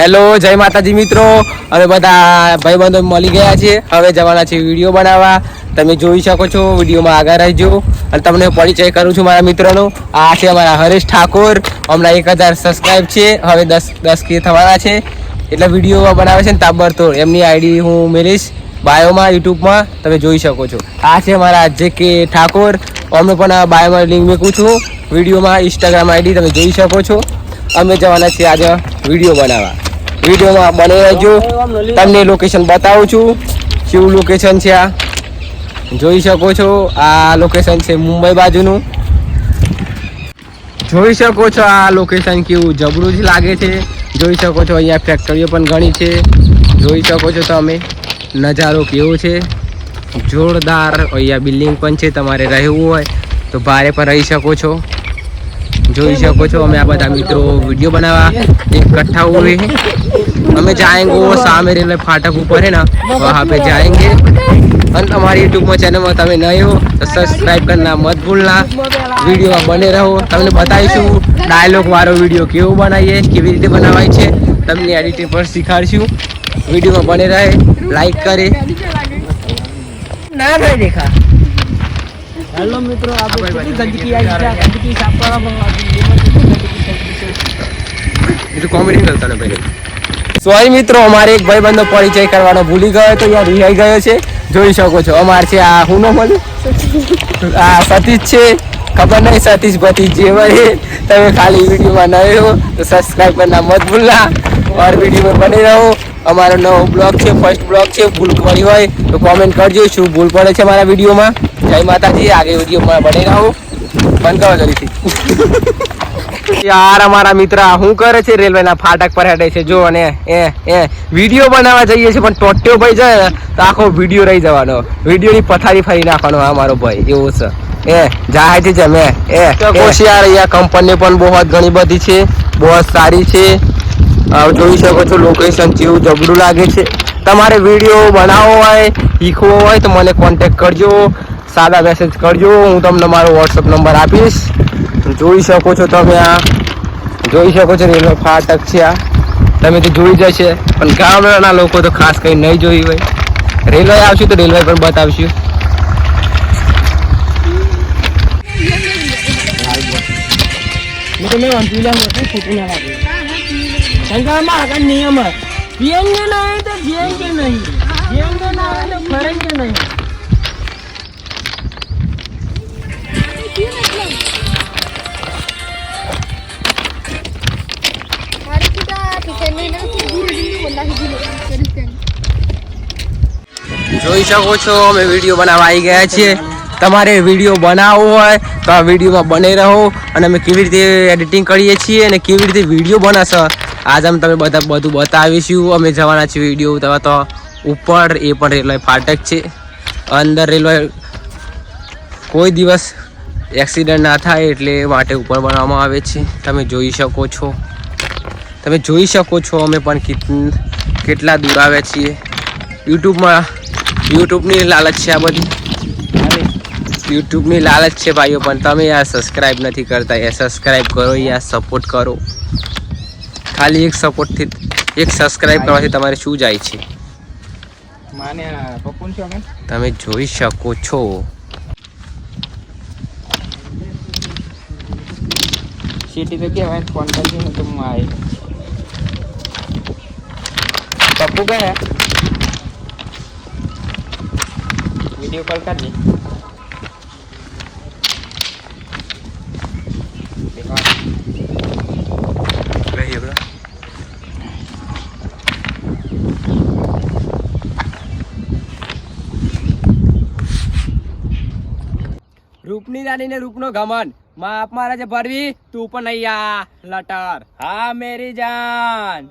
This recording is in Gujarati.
હેલો, જય માતાજી મિત્રો. અમે બધા ભાઈબંધો મળી ગયા છીએ હવે જવાના છે વીડિયો બનાવવા. તમે જોઈ શકો છો, વિડીયોમાં આગળ રહેજો. અને તમને પરિચય કરું છું મારા મિત્રોનો. આ છે અમારા હરેશ ઠાકોર. હમણાં એક હજાર સબસ્ક્રાઈબ છે. હવે દસ દસ કે થવાના છે. એટલે વીડિયો બનાવે છે ને તાબડતોડ. એમની આઈડી હું મેળીશ બાયોમાં, યુટ્યુબમાં. તમે જોઈ શકો છો. આ છે મારા જે કે ઠાકોર. અમને પણ બાયોમાં લિંક મૂકું છું. વિડીયોમાં ઇન્સ્ટાગ્રામ આઈડી તમે જોઈ શકો છો. અમે જવાના છીએ આજે વીડિયો બનાવવા. વિડીયોમાં બને રહેજો. તમને લોકેશન બતાવું છું. કેવું લોકેશન છે આ? જોઈ શકો છો, આ લોકેશન છે મુંબઈ બાજુનું. જોઈ શકો છો આ લોકેશન કેવું જબરું જ લાગે છે. જોઈ શકો છો અહીંયા ફેક્ટરીઓ પણ ઘણી છે. જોઈ શકો છો તમે, નજારો કેવો છે. જોરદાર અહીંયા બિલ્ડિંગ પણ છે, તમારે રહેવું હોય તો ભારે પણ રહી શકો છો. જોઈ શકો છો, અમે આ બધા મિત્રો વીડિયો બનાવવા એક કઠ્ઠા हुए અમે જાયેંગે સામે રેલવે ફાટક ઉપર હે ના વહાં પે જાયેંગે. અને તમારી યુટ્યુબમાં ચેનલમાં તમે નય હો, તો સબસ્ક્રાઈબ કરના મત ભૂલના. વિડીયોમાં બને રહો. તમને બતાવીશું ડાયલોગ વાળો વીડિયો કેવો બનાવીએ, કેવી રીતે બનાવાય છે. તમને એડિટિંગ પર શીખવાડીશું વિડીયોમાં બને રહે લાઈક કરે. ના દેખા. હેલો મિત્રો આપણે કેટલી ગંદકી આવી છે ગંદકી સાફ કરવા એ તો કોમેડી કરતા ને ભાઈ. સોરી મિત્રો અમારે એક ભાઈબંધનો પરિચય કરવાનો ભૂલી ગયો તો યાર રિહાઈ ગયો છે. જોઈ શકો છો અમાર છે આ હું નો બોલું આ સતીશ છે. ખબર નહીં સતીશ ભતીશ જે હોય તમે ખાલી વિડીયોમાં ન હો તો સબસ્ક્રાઈબ કરના મત ભૂલના. ઓર વિડીયોમાં બની રહો. અમારો નવો બ્લોગ છે ફર્સ્ટ બ્લોગ છે ભૂલ પડી હોય તો કોમેન્ટ કરજો શું ભૂલ પડે છે મારા વિડીયોમાં. જય માતાજી આગે વીડિયો બને રહો. બંધ કરો જલ્દીથી. યાર અમારા મિત્ર શું કરે છે? રેલવેના ફાટક પર હેડે છે. જો અને એ એ વીડિયો બનાવવા જઈએ છે પણ ટોટ્યો ભાઈ જાય તો આખો વીડિયો રહી જવાનો. વિડીયોની પથારી ફરી નાખવાનો આ મારો ભાઈ. એવું છે. એ જાય છે જમે એ કોશિયાર અહીંયા કંપની પણ બહુ જ ઘણી બધી છે બહુ જ સારી છે. જોઈ શકો છો લોકેશન જેવું જબરું લાગે છે. તમારે વીડિયો બનાવવો હોય શીખવો હોય તો મને કોન્ટેક કરજો. સાદા મેસેજ કરજો, હું તમને મારો વોટ્સઅપ નંબર આપીશ. જોઈ શકો છો તમે આ. જોઈ શકો છો રેલવે ફાટક છે આ. તમે તો જોઈ જશે પણ ગામડાના લોકો તો ખાસ કંઈ નહીં જોઈ હોય. રેલવે આવશે તો રેલવે પણ બતાવશું. નિયમ નહીં. તો નહીં નહીં. જોઈ શકો છો, અમે વીડિયો બનાવવા આવી ગયા છીએ. તમારે વીડિયો બનાવવો હોય તો આ વિડીયોમાં બને રહો અને અમે કેવી રીતે એડિટિંગ કરીએ છીએ અને કેવી રીતે વીડિયો બનાવશો. આજે અમે તમે બધા બધું બતાવીશું. અમે જવાના છીએ વીડિયો ઉતારવા તો ઉપર, એ પણ રેલવે ફાટક છે. અંદર રેલવે કોઈ દિવસ એક્સિડન્ટ ના થાય એટલે માટે ઉપર બનાવવામાં આવે છે. તમે જોઈ શકો છો. તમે જોઈ શકો છો અમે પણ કેટલા દૂર આવ્યા છીએ. યુટ્યુબમાં યુટ્યુબની લાલચ છે આ બધી. યુટ્યુબની લાલચ છે ભાઈઓ પણ તમે યાર સબસ્ક્રાઈબ નથી કરતા યાર. સબસ્ક્રાઈબ કરો યાર સપોર્ટ કરો. ખાલી એક સપોર્ટથી એક સબસ્ક્રાઈબ કરવાથી તમારે શું જાય છે? તમે જોઈ શકો છો. સિટી તો કહેવાય ફોન કરજો તો હું આવી પપ્પુ કહે વીડિયો કોલ કરજે રૂપની રાની ને રૂપનો ગમન. માપ મારા જે ભરવી તું પણ અહીંયા લટર. હા મેરી જાન.